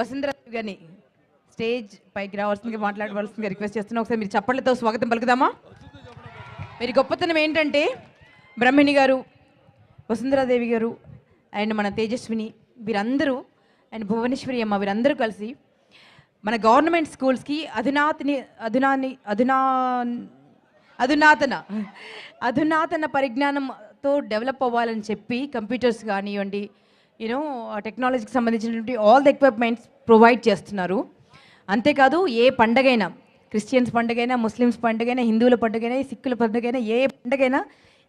వసుంధర గారిని స్టేజ్ పైకి రావాల్సిందిగా మాట్లాడవలసిందిగా రిక్వెస్ట్ చేస్తున్నా. ఒకసారి మీరు చప్పట్లతో స్వాగతం పలుకుదామా? మీరు గొప్పతనం ఏంటంటే బ్రహ్మిణి గారు వసుంధరాదేవి గారు అండ్ మన తేజస్విని వీరందరూ అండ్ భువనేశ్వరి అమ్మ వీరందరూ కలిసి మన గవర్నమెంట్ స్కూల్స్కి అధునాతని అధునాని అధునా అధునాతన అధునాతన పరిజ్ఞానంతో డెవలప్ అవ్వాలని చెప్పి కంప్యూటర్స్ కానివ్వండి యూనో టెక్నాలజీకి సంబంధించినటువంటి ఆల్ ద ఎక్విప్మెంట్స్ ప్రొవైడ్ చేస్తున్నారు. అంతేకాదు ఏ పండగైనా క్రిస్టియన్స్ పండుగైనా ముస్లిమ్స్ పండుగైనా హిందువుల పండుగైనా సిక్కుల పండుగైనా ఏ పండుగైనా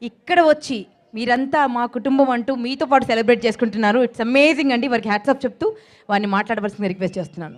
ఇక్కడ వచ్చి మీరంతా మా కుటుంబం అంటూ మీతో పాటు సెలబ్రేట్ చేసుకుంటున్నారు. ఇట్స్ అమేజింగ్ అండి. వారికి హ్యాట్సప్ చెప్తూ వారిని మాట్లాడవలసింది రిక్వెస్ట్ చేస్తున్నాను.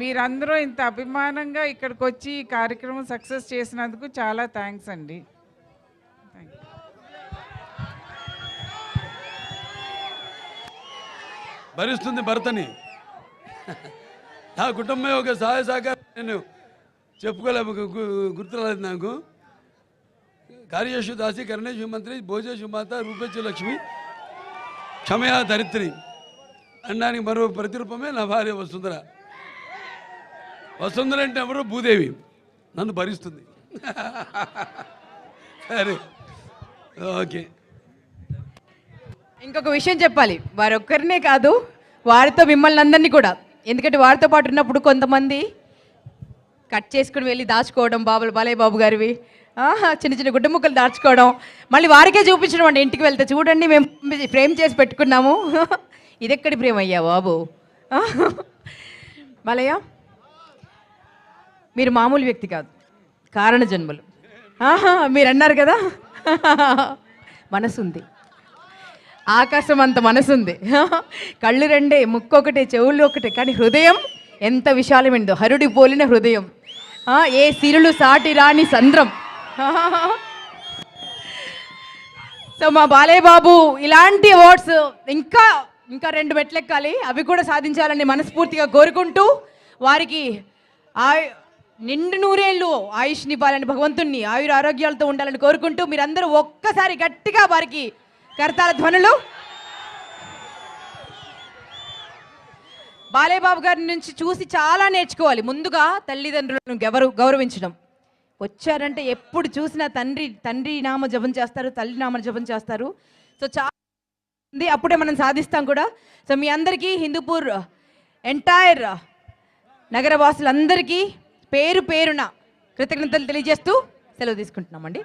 మీరందరూ ఇంత అభిమానంగా ఇక్కడికి వచ్చి ఈ కార్యక్రమం సక్సెస్ చేసినందుకు చాలా థ్యాంక్స్ అండి. భరిస్తుంది భర్తని. నా కుటుంబం ఒక సహాయ సహకారం నేను చెప్పుకోలే గుర్తురాలేదు నాకు. కార్యేషు దాసి కరణేశ్వర మంత్రి భోజేషు మాత రూపేషు లక్ష్మి క్షమయా ధరిత్రి అనడానికి మరో ప్రతిరూపమే నా భార్య వసుంధర. వసుంధర అంటే ఎవరు? భూదేవి. నన్ను భరిస్తుంది. సరే. ఓకే. ఇంకొక విషయం చెప్పాలి. వారు ఒక్కరినే కాదు వారితో మిమ్మల్ని అందరినీ కూడా. ఎందుకంటే వారితో పాటు ఉన్నప్పుడు కొంతమంది కట్ చేసుకుని వెళ్ళి దాచుకోవడం బాబులు బాలయ్య బాబు గారివి చిన్న చిన్న గుడ్డ ముక్కలు దాచుకోవడం మళ్ళీ వారికే చూపించడం అండి ఇంటికి వెళ్తే. చూడండి మేము ఫ్రేమ్ చేసి పెట్టుకున్నాము. ఇదెక్కడి ప్రేమ అయ్యా బాబు? బాలయ్య? మీరు మామూలు వ్యక్తి కాదు. కారణ జన్మలు ఆహా, మీరు అన్నారు కదా? మనసుంది. ఆకాశం అంత మనసుంది. కళ్ళు రెండే ముక్కొకటే చెవులు ఒకటే కానీ హృదయం ఎంత విశాలమైందో. హరుడి పోలిన హృదయం. ఏ సిరులు సాటి రాని సంద్రం. సో మా బాలయ్య బాబు ఇలాంటి అవార్డ్స్ ఇంకా ఇంకా రెండు మెట్లెక్కాలి. అవి కూడా సాధించాలని మనస్ఫూర్తిగా కోరుకుంటూ వారికి ఆ నిండు నూరేళ్ళు ఆయుష్నివ్వాలని భగవంతుణ్ణి ఆయుర ఆరోగ్యాలతో ఉండాలని కోరుకుంటూ మీరందరూ ఒక్కసారి గట్టిగా వారికి కర్తాల ధ్వనులు. బాలేబాబు గారి నుంచి చూసి చాలా నేర్చుకోవాలి. ముందుగా తల్లిదండ్రులను గౌరవ గౌరవించడం. వచ్చారంటే ఎప్పుడు చూసినా తండ్రి తండ్రి నామ జపం చేస్తారు తల్లి నామ జపం చేస్తారు. సో చాలా అప్పుడే మనం సాధిస్తాం కూడా. సో మీ అందరికీ హిందూపూర్ ఎంటైర్ నగరవాసులందరికీ పేరు పేరున కృతజ్ఞతలు తెలియజేస్తూ సెలవు తీసుకుంటున్నామండి.